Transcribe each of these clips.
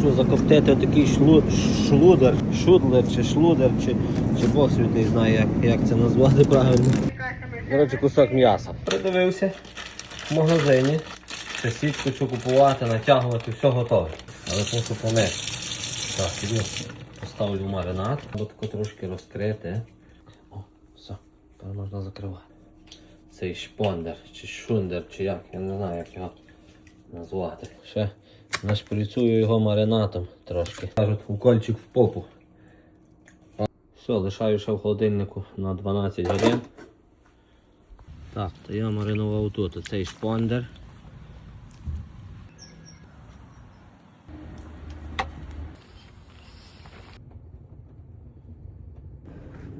Що закоптити такий шлу, шлудер, чи шлудер, чи, чи Бог святий знає, як, як це назвати правильно. Коротше, кусок м'яса. Придивився в магазині. Ще сітку цю купувати, натягувати, все готове. Але мушу помити. Так, іду поставлю маринад, тако трошки розкрити. О, все, тепер можна закривати. Цей шпондер, чи шундер, чи як, я не знаю, як його назвати. Ще нашприцюю його маринатом трошки. Кажуть, укольчик в попу. Все, лишаю ще в холодильнику на 12 годин. Так, то я маринував тут цей шпондер.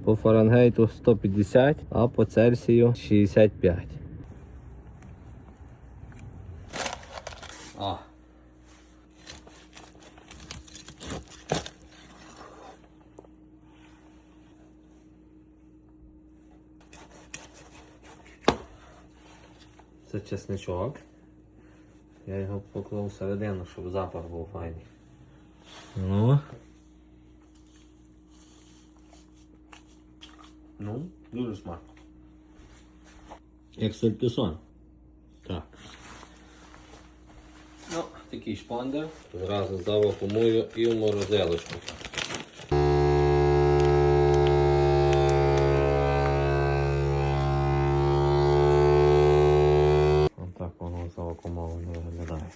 По Фаренгейту 150, а по Цельсію 65. А. Це чесничок. Я його поклав всередину, щоб запах був файний. Ну. Ну, дуже смачно. Як сальтисон. такий шпандер. Зразу завакумую і в морозилочку. Отак воно завакумовано виглядає.